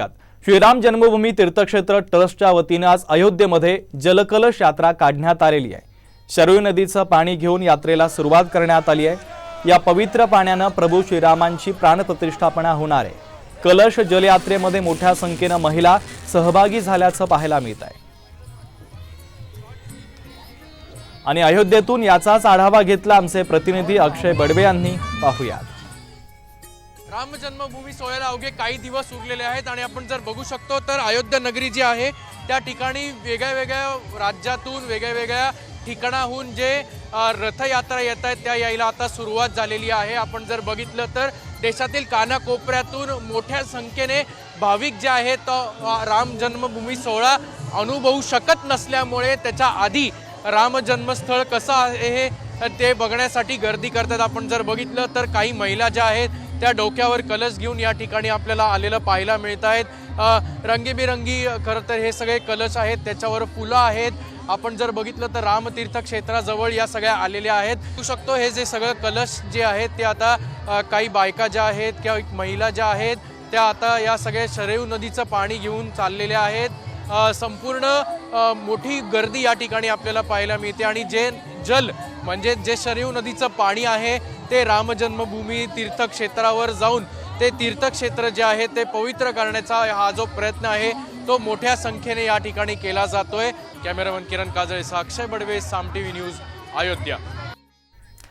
श्रीराम जन्मभूमी तीर्थक्षेत्र ट्रस्टच्या वतीनं आज अयोध्येमध्ये जलकलश यात्रा काढण्यात आलेली आहे. शरयू नदीचं पाणी घेऊन यात्रेला सुरुवात करण्यात आली आहे. या पवित्र पाण्यानं प्रभू श्रीरामांची प्राणप्रतिष्ठापना होणार आहे. कलश जलयात्रेमध्ये मोठ्या संख्येनं महिला सहभागी झाल्याचं पाहायला मिळत आहे. आणि अयोध्येतून याचाच आढावा घेतला आमचे प्रतिनिधी अक्षय बडवे यांनी. पाहूयात. राम जन्मभूमी सोहळ्याला अवघे काही दिवस उरलेले आहेत आणि आपण जर बघू शकतो तर अयोध्या नगरी जी आहे त्या ठिकाणी वेगळ्या वेगळ्या राज्यातून वेगळ्या वेगळ्या ठिकाणाहून जे रथयात्रा येत आहेत त्या यायला आता सुरुवात झालेली आहे. आपण जर बघितलं तर देशातील कानाकोपऱ्यातून मोठ्या संख्येने भाविक जे आहेत तो, राम जन्मभूमी सोहळा अनुभवू शकत नसल्यामुळे त्याच्या आधी राम जन्मस्थळ कसं आहे हे ते बघण्यासाठी गर्दी करतात. आपण जर बघितलं तर काही महिला ज्या आहेत त्या डोक्यावर कलश घेऊन या ठिकाणी आपल्याला आलेलं पाहायला मिळत आहेत. रंगीबिरंगी रंगीबेरंगी खरं तर हे सगळे कलश आहेत त्याच्यावर फुलं आहेत. आपण जर बघितलं तर रामतीर्थ क्षेत्राजवळ या सगळ्या आलेल्या आहेत. तू शकतो हे जे सगळं कलश जे आहेत ते आता काही बायका ज्या आहेत किंवा महिला ज्या आहेत त्या आता या सगळ्या शरेव नदीचं पाणी घेऊन चाललेल्या आहेत. संपूर्ण मोठी गर्दी या ठिकाणी आपल्याला पाहायला मिळते. आणि जे जल म्हणजे जे शरीव नदीचं पाणी आहे ते रामजन्मभूमी तीर्थक्षेत्रावर जाऊन ते तीर्थक्षेत्र जे आहे ते पवित्र करण्याचा हा जो प्रयत्न आहे तो मोठ्या संख्येने या ठिकाणी केला जातोय. Cameraman Kiran Kajale Akshay Badve Saam T V news Ayodhya.